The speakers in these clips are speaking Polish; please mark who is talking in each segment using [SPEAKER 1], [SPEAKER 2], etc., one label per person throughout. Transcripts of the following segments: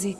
[SPEAKER 1] Gdzie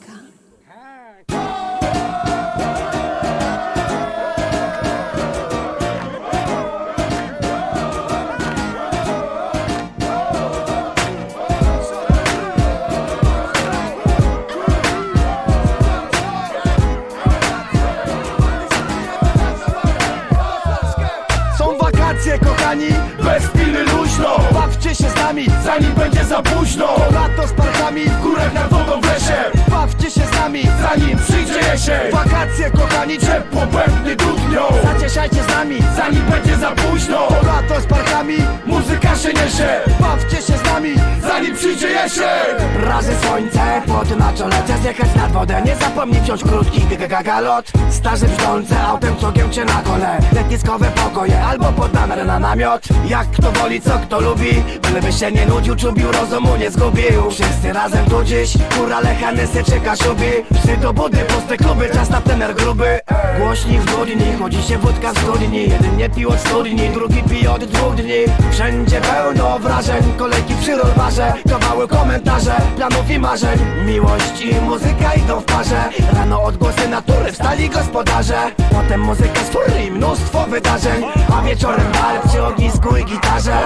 [SPEAKER 2] wakacje, kochani, bez piny luźno. Bawcie się z nami, zanim będzie za późno. Lato z parkami, w górach nad wodą w lesie. Bawcie się z nami, zanim przyjdzie jesień. Wakacje, kochani, ciepło pewnie dudnią Zacieszajcie z nami, zanim będzie za późno. Lato z parkami, muzyka się niesie. Bawcie się z nami, zanim przyjdzie jesień.
[SPEAKER 3] Razy słońce, pod na czole Czas jechać nad wodę, nie zapomnij wziąć krótki gagagalot Starzy brzdące, autem czokiem cię na kole. Letniskowe pokoje, albo pod namiar na namiot. Jak kto woli, co kto lubi Byleby się nie nudził, czubił, rozumu nie zgubił. Wszyscy razem tu dziś, kurale, hanysy czy kaszubi. Psy do budy, puste kluby, czas na tener gruby. Głośni w studni, chodzi się wódka w studni. Jeden nie pił od studni, drugi pije od dwóch dni. Wszędzie pełno wrażeń, kolejki przy rolwarze Kawały komentarze, planów i marzeń. Miłość i muzyka idą w parze. Rano odgłosy natury, wstali gospodarze. Potem muzyka z fury mnóstwo wydarzeń. A wieczorem bal przy ognisku i gitarze.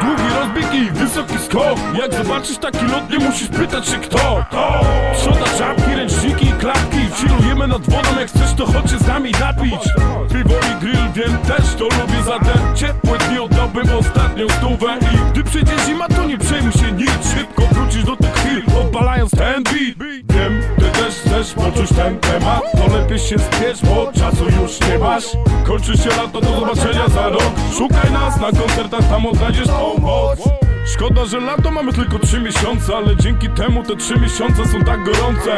[SPEAKER 4] Długi rozbieg i wysoki skok. Jak zobaczysz taki lot, nie musisz pytać się kto To. Przoda, czapki, ręczniki i klapki Chillujemy nad wodą, jak chcesz to chodź się z nami napić. Piwo i grill, wiem też to lubię Zatem ciepłe dni. Oddałbym ostatnią stówę I gdy przyjdzie zima, to nie przejmuj się nic. Szybko wrócisz do tych chwil, odpalając ten beat. Wiem, ty też chcesz poczuć ten temat. To lepiej się spiesz, bo czasu już nie masz. Kończy się lato, do zobaczenia za rok. Szukaj nas na koncertach, tam odnajdziesz tą moc Szkoda, że lato mamy tylko trzy miesiące Ale dzięki temu te trzy miesiące są tak gorące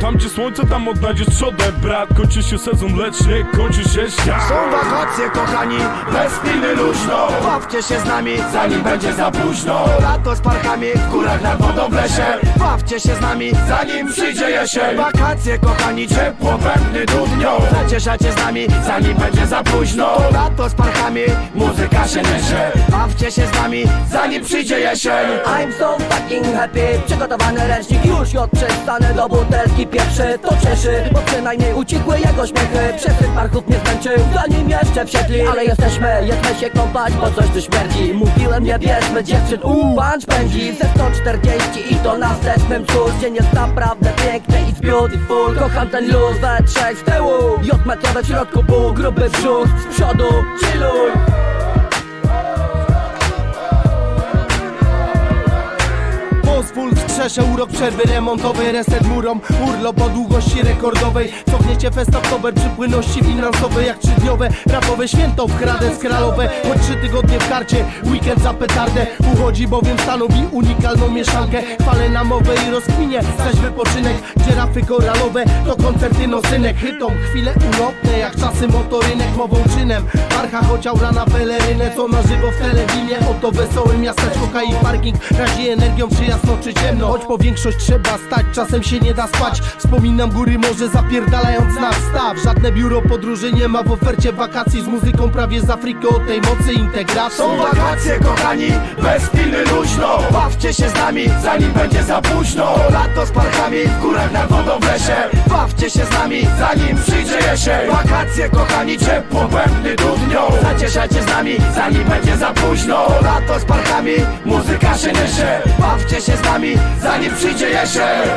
[SPEAKER 4] Tam gdzie słońce, tam odnajdziesz trzodę, brat Kończy się sezon, lecz nie kończy się świat.
[SPEAKER 3] Są wakacje kochani,
[SPEAKER 2] Bez piny luźno,
[SPEAKER 3] bawcie się z nami
[SPEAKER 2] zanim będzie za późno.
[SPEAKER 3] Lato z parkami,
[SPEAKER 2] W górach nad wodą w lesie.
[SPEAKER 3] Bawcie się z nami
[SPEAKER 2] Zanim przyjdzie jesień.
[SPEAKER 3] Wakacje kochani,
[SPEAKER 2] Ciepło pewny dudnią.
[SPEAKER 3] Zacieszacie z nami,
[SPEAKER 2] Zanim będzie za późno.
[SPEAKER 3] To lato z parkami
[SPEAKER 2] Muzyka się niesie.
[SPEAKER 3] Bawcie się z nami,
[SPEAKER 2] Zanim przyjdzie jesień.
[SPEAKER 5] I'm so fucking happy. Przygotowany ręcznik już od przestanę do butelki pierwszy To cieszy, bo przynajmniej ucichły jego śmiechy Przesyp parchów mnie zmęczył, zanim jeszcze wsiedli. Ale jesteśmy, jedźmy się kąpać, bo coś tu śmierdzi. Mówiłem nie bierzmy dziewczyn, uuu, punch pędzi. Ze 140 i to na wstecznym Dzień jest naprawdę piękny, it's beautiful. Kocham ten luz we trzech z tyłu. Jod metrowe w środku pół, gruby brzuch. Z przodu, chilluj
[SPEAKER 6] Wskrzeszę urok przerwy remontowej Reset murom, urlop o długości rekordowej. Cofniecie fest oktober przy płynności finansowej Jak trzydniowe. Rapowe święto w Hradec Kralowe. Choć trzy tygodnie w karcie, weekend za petardę. Uchodzi bowiem stanowi unikalną mieszankę. Chwalę na mowę i rozkminie, zaś wypoczynek Gdzie rafy koralowe. To koncerty nosynek. Chytą chwile ulotne jak czasy motorynek. Mową czynem, parcha choć aura na pelerynę. Co na żywo w telewinie, oto wesołe miasteczko Kai parking. Razi energią czy jasno czy ciemno Choć po większość trzeba stać, czasem się nie da spać. Wspominam góry morze zapierdalając na wstaw. Żadne biuro podróży nie ma w ofercie wakacji. Z muzyką prawie z Afryki o tej mocy integracji.
[SPEAKER 2] Są wakacje kochani, bez piny luźno.
[SPEAKER 3] Bawcie się z nami
[SPEAKER 2] Zanim będzie za późno.
[SPEAKER 3] To lato z parkami,
[SPEAKER 2] W górach nad wodą w lesie
[SPEAKER 3] bawcie się z nami
[SPEAKER 2] Zanim przyjdzie jesień.
[SPEAKER 3] Wakacje kochani,
[SPEAKER 2] Ciepło pewny dudnią.
[SPEAKER 3] Zacieszacie z nami
[SPEAKER 2] Zanim będzie za późno.
[SPEAKER 3] Lato z parkami,
[SPEAKER 2] Muzyka się niesie.
[SPEAKER 3] Bawcie się z nami
[SPEAKER 2] Zanim przyjdzie jesień